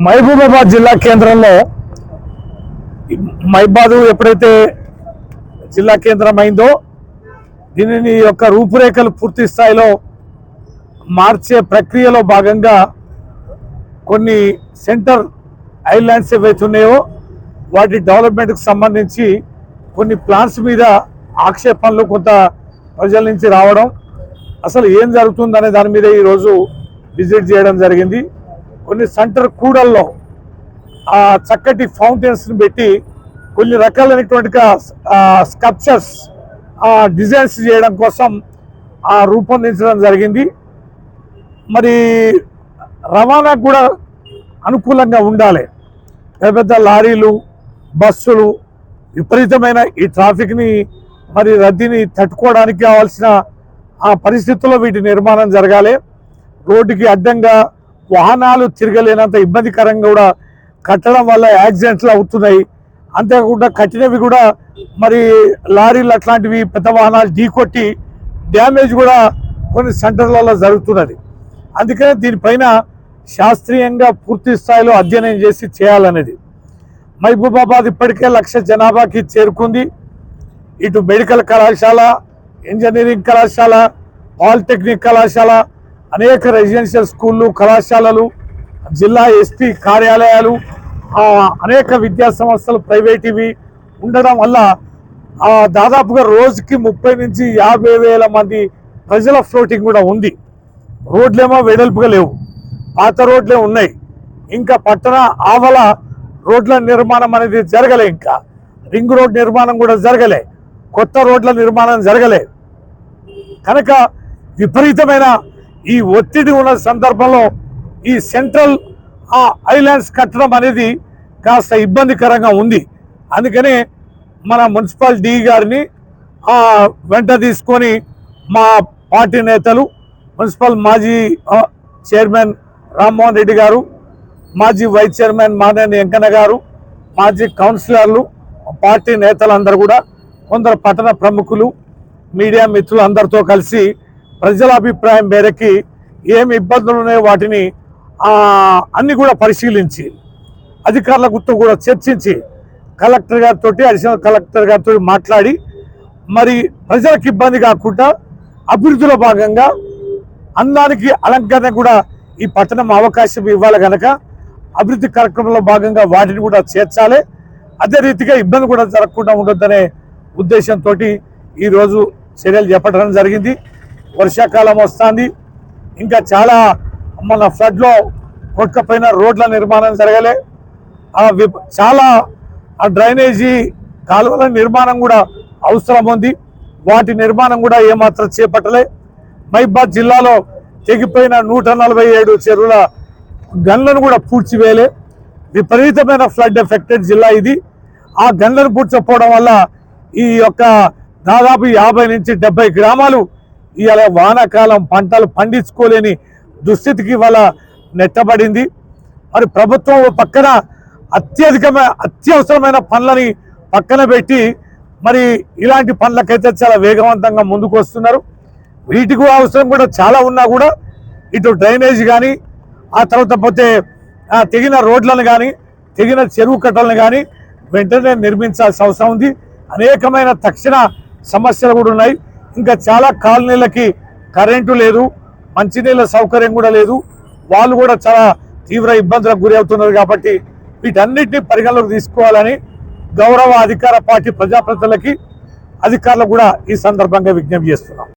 మహబూబాబాద్ జిల్లా కేంద్రంలో మహిబాదు ఎప్పుడైతే జిల్లా కేంద్రం అయిందో దీనిని యొక్క రూపురేఖలు పూర్తి స్థాయిలో మార్చే ప్రక్రియలో భాగంగా కొన్ని సెంటర్ ఐలాండ్స్ ఏవైతున్నాయో వాటి డెవలప్మెంట్కి సంబంధించి కొన్ని ప్లాన్స్ మీద ఆక్షేపణలు కొంత ప్రజల నుంచి రావడం అసలు ఏం జరుగుతుందనే దాని మీద ఈరోజు విజిట్ చేయడం జరిగింది. కొన్ని సెంటర్ కూడల్లో ఆ చక్కటి ఫౌంటైన్స్ని పెట్టి కొన్ని రకాలైనటువంటి స్కల్ప్చర్స్ డిజైన్స్ చేయడం కోసం ఆ రూపొందించడం జరిగింది. మరి రవాణా కూడా అనుకూలంగా ఉండాలి. పెద్ద పెద్ద లారీలు బస్సులు విపరీతమైన ఈ ట్రాఫిక్ని మరి రద్దీని తట్టుకోవడానికి కావాల్సిన ఆ పరిస్థితుల్లో వీటి నిర్మాణం జరగాలి. రోడ్డుకి అడ్డంగా వాహనాలు తిరగలేనంత ఇబ్బందికరంగా కూడా కట్టడం వల్ల యాక్సిడెంట్లు అవుతున్నాయి. అంతేకాకుండా కట్టినవి కూడా మరి లారీలు అట్లాంటివి పెద్ద వాహనాలు ఢీకొట్టి డ్యామేజ్ కూడా కొన్ని సెంటర్లలో జరుగుతున్నది. అందుకనే దీనిపైన శాస్త్రీయంగా పూర్తి స్థాయిలో అధ్యయనం చేసి చేయాలనేది. మహబూబాబాద్ ఇప్పటికే లక్ష జనాభాకి చేరుకుంది. ఇటు మెడికల్ కళాశాల ఇంజనీరింగ్ కళాశాల పాలిటెక్నిక్ కళాశాల అనేక రెసిడెన్షియల్ స్కూళ్ళు కళాశాలలు జిల్లా ఎస్పీ కార్యాలయాలు అనేక విద్యా సంస్థలు ప్రైవేటివి ఉండడం వల్ల దాదాపుగా రోజుకి ముప్పై నుంచి యాభై వేల మంది ప్రజల ఫ్లోటింగ్ కూడా ఉంది. రోడ్లేమో వెడల్పుగా లేవు. పాత రోడ్లే ఉన్నాయి. ఇంకా పట్టణ ఆవల రోడ్ల నిర్మాణం అనేది జరగలే ఇంకా. రింగ్ రోడ్ నిర్మాణం కూడా జరగలే. కొత్త రోడ్ల నిర్మాణం జరగలే. కనుక విపరీతమైన ఈ ఒత్తిడి ఉన్న సందర్భంలో ఈ సెంట్రల్ ఆ ఐలాండ్స్ కట్టడం అనేది కాస్త ఇబ్బందికరంగా ఉంది. అందుకనే మన మున్సిపల్ డి గారిని వెంట తీసుకొని మా పార్టీ నేతలు మున్సిపల్ మాజీ చైర్మన్ రామ్మోహన్ రెడ్డి గారు మాజీ వైస్ చైర్మన్ మానేని వెంకన్న గారు మాజీ కౌన్సిలర్లు పార్టీ నేతలందరూ కూడా కొందరు పట్టణ ప్రముఖులు మీడియా మిత్రులు అందరితో కలిసి ప్రజల అభిప్రాయం మేరకి ఏమి ఇబ్బందులు ఉన్నాయో వాటిని అన్ని కూడా పరిశీలించి అధికారుల గుర్తు కూడా చర్చించి కలెక్టర్ గారితో అడిషనల్ కలెక్టర్ గారితో మాట్లాడి మరి ప్రజలకు ఇబ్బంది కాకుండా అభివృద్ధిలో భాగంగా అందానికి అలంకరణ కూడా ఈ పట్టణం అవకాశం ఇవ్వాలి కనుక అభివృద్ధి కార్యక్రమంలో భాగంగా వాటిని కూడా చేర్చాలి. అదే రీతిగా ఇబ్బంది కూడా జరగకుండా ఉండొద్దనే ఉద్దేశంతో ఈరోజు చర్యలు చేపట్టడం జరిగింది. వర్షాకాలం వస్తుంది. ఇంకా చాలా మన ఫ్లడ్లో కొట్టుకపోయిన రోడ్ల నిర్మాణం జరగలే. ఆ చాలా ఆ డ్రైనేజీ కాలువల నిర్మాణం కూడా అవసరం ఉంది. వాటి నిర్మాణం కూడా ఏమాత్రం చేపట్టలే. మహిబాద్ జిల్లాలో తెగిపోయిన నూట నలభై ఏడు చెరువుల గన్లను కూడా పూడ్చివేయలే. విపరీతమైన ఫ్లడ్ ఎఫెక్టెడ్ జిల్లా ఇది. ఆ గన్లను పూడ్చకపోవడం వల్ల ఈ యొక్క దాదాపు యాభై నుంచి డెబ్బై గ్రామాలు ఇవాళ వానాకాలం పంటలు పండించుకోలేని దుస్థితికి ఇవాళ నెట్టబడింది. మరి ప్రభుత్వం పక్కన అత్యధికమైన అత్యవసరమైన పనులని పక్కన పెట్టి మరి ఇలాంటి పనులకైతే చాలా వేగవంతంగా ముందుకు వస్తున్నారు. వీటికి అవసరం కూడా చాలా ఉన్నా కూడా ఇటు డ్రైనేజ్ కానీ ఆ తర్వాత పోతే తెగిన రోడ్లను కానీ తెగిన చెరువు కట్టలను కానీ వెంటనే నిర్మించాల్సిన అవసరం ఉంది. అనేకమైన తక్షణ సమస్యలు కూడా ఉన్నాయి. ఇంకా చాలా కాలనీలకి కరెంటు లేదు మంచినీళ్ళ సౌకర్యం కూడా లేదు. వాళ్ళు కూడా చాలా తీవ్ర ఇబ్బందులకు గురి అవుతున్నారు కాబట్టి వీటన్నిటిని పరిగణలోకి తీసుకోవాలని గౌరవ అధికార పార్టీ ప్రజాప్రతినిధులకి అధికారులకు కూడా ఈ సందర్భంగా విజ్ఞప్తి చేస్తున్నాం.